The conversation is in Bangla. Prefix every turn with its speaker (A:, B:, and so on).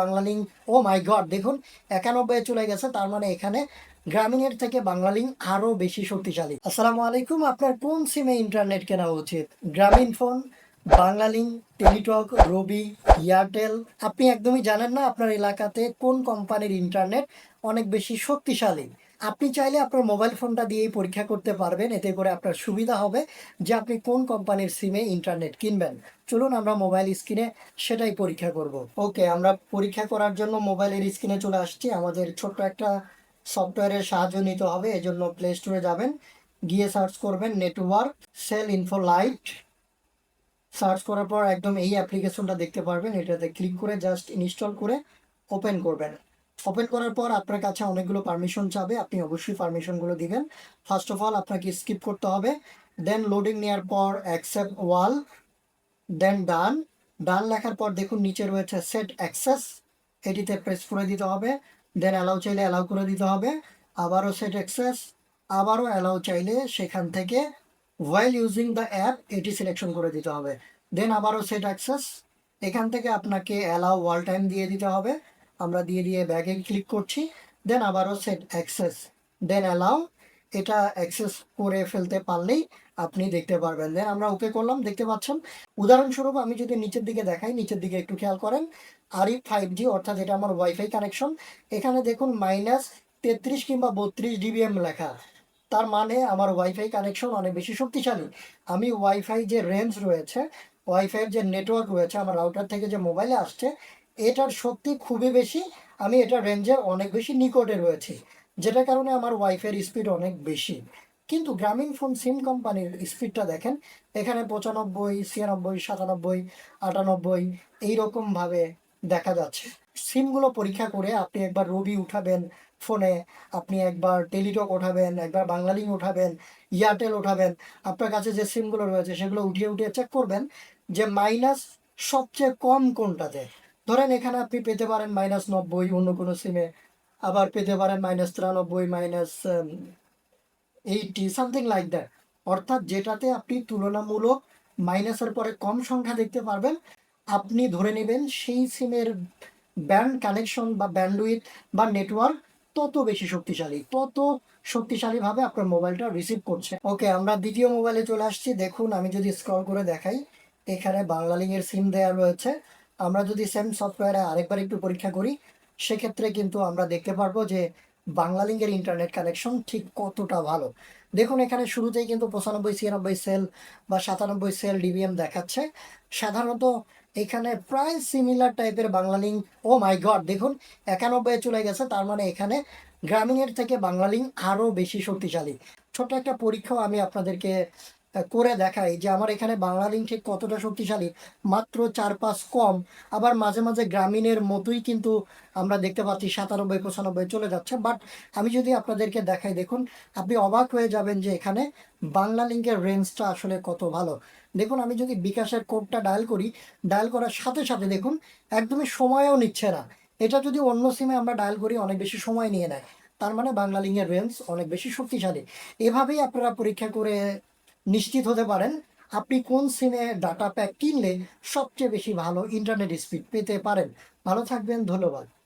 A: বাংলালিঙ্ক ও মাই গড, দেখুন একানব্বই চলে গেছে, তার মানে এখানে গ্রামীণের থেকে বাংলালিং আরও বেশি শক্তিশালী। আসসালামু আলাইকুম, আপনার কোন সিমে ইন্টারনেট কেনা উচিত? গ্রামীণ ফোন, বাংলালিং, টেলিটক, রবি, এয়ারটেল? আপনি একদমই জানেন না আপনার এলাকাতে কোন কোম্পানির ইন্টারনেট অনেক বেশি শক্তিশালী। আপনি চাইলে আপনার মোবাইল ফোনটা দিয়েই পরীক্ষা করতে পারবেন, এতে করে আপনার সুবিধা হবে যে আপনি কোন কোম্পানির সিমে ইন্টারনেট কিনবেন। চলুন আমরা মোবাইল স্ক্রিনে সেটাই পরীক্ষা করব। ওকে আমরা পরীক্ষা করার জন্য মোবাইলের স্ক্রিনে চলে আসছি। আমাদের ছোট্ট একটা সফটওয়্যারের সাহায্য নিতে হবে, এজন্য প্লে স্টোরে যাবেন, গিয়ে সার্চ করবেন network cell info lite search করার পর একদম এই অ্যাপ্লিকেশনটা দেখতে পারবেন, এটাতে ক্লিক করে জাস্ট ইনস্টল করে ওপেন করবেন। ওপেন করার পর আপনার কাছে অনেকগুলো পারমিশন চাবে, আপনি অবশ্যই পারমিশনগুলো দিবেন। ফার্স্ট অফ অল আপনাকে স্কিপ করতে হবে। দেন লোডিং নেওয়ার পর অ্যাকসেপ্ট ওয়াল দেন ডান ডান লেখার পর দেখুন নিচে রয়েছে সেট অ্যাক্সেস এটিতে প্রেস করে দিতে হবে। দেন অ্যালাউ চাইলে অ্যালাউ করে দিতে হবে। আবারও সেট অ্যাক্সেস আবারও অ্যালাউ চাইলে সেখান থেকে ওয়াইল ইউজিং দ্য অ্যাপ এটি সিলেকশন করে দিতে হবে। দেন আবারও সেট অ্যাক্সেস এখান থেকে আপনাকে অ্যালাউ ওয়াল টাইম দিয়ে দিতে হবে। আমরা দিয়ে দিয়ে ব্যাগে ক্লিক করছি দেন আবারও সেট অ্যাক্সেস দেন অ্যালাউ এটা অ্যাক্সেস করে ফেলতে পারলেই আপনি দেখতে পারবেন। দেন আমরা ওকে করলাম, দেখতে পাচ্ছেন? উদাহরণস্বরূপ আমি যদি নিচের দিকে দেখাই, নিচের দিকে একটু খেয়াল করেন, আরই ফাইভ জি অর্থাৎ এটা আমার ওয়াইফাই কানেকশন এখানে দেখুন মাইনাস তেত্রিশ কিংবা বত্রিশ ডিবিএম লেখা। তার মানে আমার ওয়াইফাই কানেকশন অনেক বেশি শক্তিশালী। আমি ওয়াইফাই যে রেঞ্জ রয়েছে ওয়াইফাইয়ের যে নেটওয়ার্ক রয়েছে, আমার রাউটার থেকে যে মোবাইলে আসছে এটার শক্তি খুবই বেশি, আমি এটার রেঞ্জে অনেক বেশি নিকটে রয়েছি, যেটার কারণে আমার ওয়াইফের স্পিড অনেক বেশি। কিন্তু গ্রামীণ ফোন সিম কোম্পানির স্পিডটা দেখেন, এখানে পঁচানব্বই, ছিয়ানব্বই, সাতানব্বই, আটানব্বই এইরকমভাবে দেখা যাচ্ছে। সিমগুলো পরীক্ষা করে আপনি একবার রবি উঠাবেন ফোনে আপনি একবার টেলিটক ওঠাবেন, একবার বাংলালিঙ্ক ওঠাবেন এয়ারটেল ওঠাবেন, আপনার কাছে যে সিমগুলো রয়েছে সেগুলো উঠিয়ে উঠিয়ে চেক করবেন যে মাইনাস সবচেয়ে কম কোনটাতে। ধরেন এখানে আপনি পেতে পারেন মাইনাস নব্বই অন্য কোনো সিমে আবার পেতে পারেন মাইনাস তিরানব্বই minus eighty something like that অর্থাৎ যেটাতে আপনি তুলনামূলক মাইনাসের পরে কম সংখ্যা দেখতে পারবেন, আপনি ধরে নেবেন সেই সিমের ব্যান্ড কানেকশন বা ব্যান্ডউইথ বা নেটওয়ার্ক তত বেশি শক্তিশালী, তত শক্তিশালীভাবে আপনার মোবাইলটা রিসিভ করছে। ওকে আমরা দ্বিতীয় মোবাইলে চলে আসছি। দেখুন, আমি যদি স্ক্রল করে দেখাই, এখানে বাংলালিংয়ের সিম দেওয়া রয়েছে। আমরা যদি সেম সফটওয়্যারে আরেকবার একটু পরীক্ষা করি, সেক্ষেত্রে কিন্তু আমরা দেখতে পারব যে বাংলালিংকের ইন্টারনেট কানেকশন ঠিক কতটা ভালো। দেখুন, এখানে শুরুতেই কিন্তু পঁচানব্বই, ছিয়ানব্বই সেল বা সাতানব্বই সেল ডিবিএম দেখাচ্ছে। সাধারণত এখানে প্রায় সিমিলার টাইপের বাংলালিংক ও মাই গড দেখুন, একানব্বই চলে গেছে, তার মানে এখানে গ্রামীণের থেকে বাংলালিংক আরও বেশি শক্তিশালী। ছোট্ট একটা পরীক্ষাও আমি আপনাদেরকে করে দেখাই যে আমার এখানে বাংলালিংক ঠিক কতটা শক্তিশালী। মাত্র চার পাঁচ কম। আবার মাঝে মাঝে গ্রামীণের মতোই কিন্তু আমরা দেখতে পাচ্ছি সাতানব্বই, পঁচানব্বই চলে যাচ্ছে। বাট আমি যদি আপনাদেরকে দেখাই, দেখুন, আপনি অবাক হয়ে যাবেন যে এখানে বাংলা লিঙ্কের রেঞ্জটা আসলে কত ভালো। দেখুন, আমি যদি বিকাশের কোডটা ডায়াল করি ডায়াল করার সাথে সাথে দেখুন, একদমই সময়ও নিচ্ছে না। এটা যদি অন্য সিমে আমরা ডায়াল করি, অনেক বেশি সময় নিয়ে নেয়। তার মানে বাংলা লিঙ্কের রেঞ্জ অনেক বেশি শক্তিশালী। এভাবেই আপনারা পরীক্ষা করে নিশ্চিত হতে পারেন আপনি কোন সিমে ডাটা প্যাক কিনলে সবচেয়ে বেশি ভালো ইন্টারনেট স্পিড পেতে পারেন। ভালো থাকবেন, ধন্যবাদ।